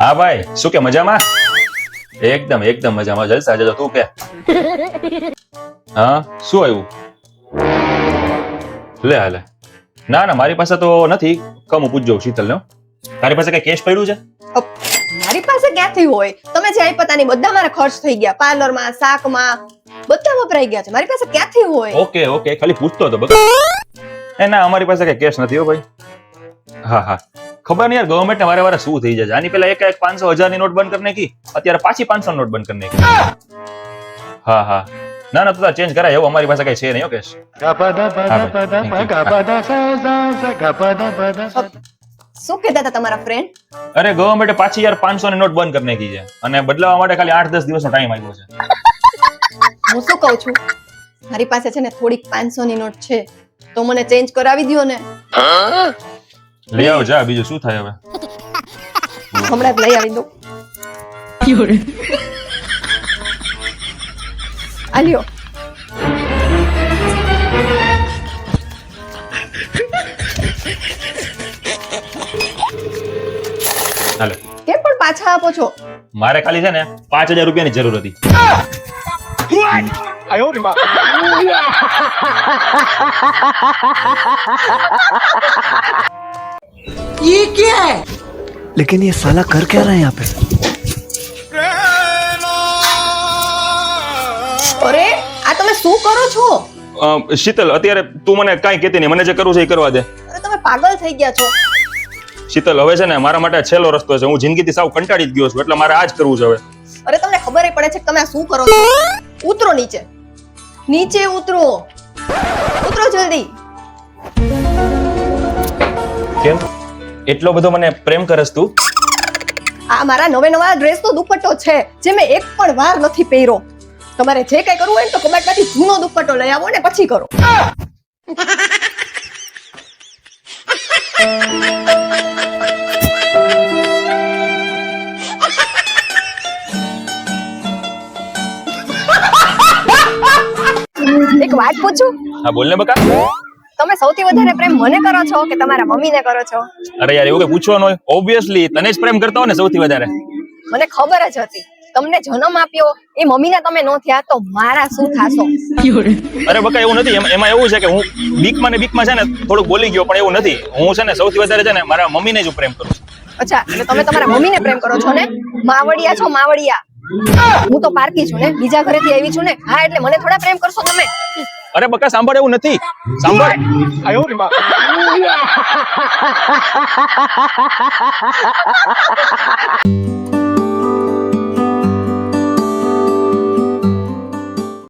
હા ભાઈ શું કે મજામાં? એકદમ એકદમ મજામાં. જલસા જજો તું કે? હા શું આવ્યું? લે હાલે ના ના મારી પાસે તો નથી. કમ હું પૂછજો શીતલ ને તારી પાસે કઈ કેશ પડ્યું છે? મારી પાસે ક્યાંથી હોય? તમે જે આપ્યા તાની બધા મારા ખર્ચ થઈ ગયા. પાર્લરમાં શાકમાં બધા વપરાઈ ગયા છે. મારી પાસે ક્યાંથી હોય? ઓકે ઓકે ખાલી પૂછતો હતો બસ. એ ના અમારી પાસે કઈ કેશ નથી હો ભાઈ. હા હા. ખબર નહીં યાર ગવર્મેન્ટ ને વારે વારે શું થઈ જાય આની પેલા એક એક પાંચસો હજારની નોટ બંધ કરી નાખી અત્યારે પાછી પાંચસો નોટ બંધ કરી નાખી. હા હા. ના ના તું ચેન્જ કરાય એવું અમારી પાસે કઈ છે નહીં ઓકે શું કહેતા હતા તમારા ફ્રેન્ડ અરે ગવર્મેન્ટે પાછી યાર પાંચસો ની નોટ બંધ કરી નાખી છે. અને બદલાવા માટે ખાલી આઠ દસ દિવસનો ટાઈમ આવ્યો છે. હું શું કહું છું? મારી પાસે છે ને થોડીક પાંચસો ની નોટ છે. તો મને ચેન્જ કરાવી દ્યો ને. લઈ આવો જા બીજું શું થાય હવે? હમણાં જ લઈ આવી દઉં. આલ્યો. હાલો. કેમ પણ પાછા આપો છો? મારે ખાલી છે ને પાંચ હજાર રૂપિયાની જરૂર હતી. लेकिन ये साला कर क्या रहा है यहाँ पे અરે આ તમે શું કરો છો અ, શીતલ અત્યારે તું મને કાંઈ કહેતી નહીં મને જે કરવું છે એ કરવા દે અરે તમે પાગલ થઈ ગયા છો શીતલ હવે છે ને મારા માટે આ છેલ્લો રસ્તો છે હું જિંદગીથી સાવ કંટાળી જ ગયો છું એટલે મારે આ જ કરવું છે હવે અરે તમને ખબર પડે છે કે તમે આ શું કરો છો ઉતરો નીચે નીચે ઉતરો ઉતરો જલ્દી કેમ એટલો બધો મને પ્રેમ કરસ તું. આ મારા નવે નવા ડ્રેસ નો દુપટ્ટો છે જે મેં એક પણ વાર નથી પહેર્યો. તમારે જે કઈ કરવું હોય ને તો કબાટમાંથી જૂનો દુપટ્ટો લઈ આવો ને પછી કરો. એક વાત પૂછું? હા બોલ ને બકા. તમે સૌથી વધારે પ્રેમ મને કરો છો કે તમારા મમ્મીને કરો છો? અરે યાર એવું કે પૂછવાનું હોય? ઓબ્વિયસલી તને જ પ્રેમ કરતા હોય ને સૌથી વધારે. મને ખબર જ હતી. તમને જન્મ આપ્યો એ મમ્મીના તમે નો થયા તો મારા શું થાશો? અરે બકા એવું નથી. એમાં એવું છે કે હું બીકમાં ને બીકમાં છે ને થોડુંક બોલી ગયો પણ એવું નથી. હું છે ને સૌથી વધારે છે ને મારા મમ્મીને જ પ્રેમ કરું છું. અચ્છા એટલે તમે તમારા મમ્મીને પ્રેમ કરો છો ને? માવડિયા છો માવડિયા હું તો પારકી છું ને બીજા ઘરેથી આવી છું ને? હા એટલે મને થોડા પ્રેમ કરશો તમે? અરે બકા સાંભળ એવું નથી. સાંભળ.